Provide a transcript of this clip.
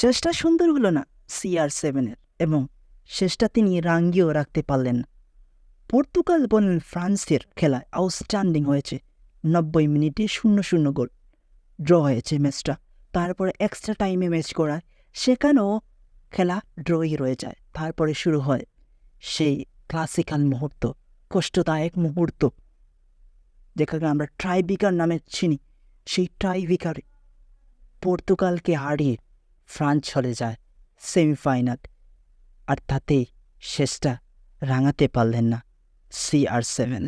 শেষটা সুন্দর হলো না সিআর সেভেনের এবং শেষটা তিনি রাঙ্গিও রাখতে পারলেন পর্তুগাল বনাম ফ্রান্সের খেলায় আউটস্ট্যান্ডিং হয়েছে, নব্বই মিনিটে শূন্য শূন্য গোল ড্র হয়েছে ম্যাচটা, তারপরে এক্সট্রা টাইমে ম্যাচ করায়, সেখানেও খেলা ড্রই রয়ে যায়, তারপরে শুরু হয় সেই ক্লাসিক্যাল মুহূর্ত, কষ্টদায়ক মুহূর্ত, যেখানে আমরা ট্রাইবিকার নামে চিনি, সেই ট্রাইবিকারে পর্তুগালকে হারিয়ে ফ্রান্স চলে যায় সেমিফাইনাল। আর তাতে শেষটা রাঙাতে পারলেন না সি আর সেভেন।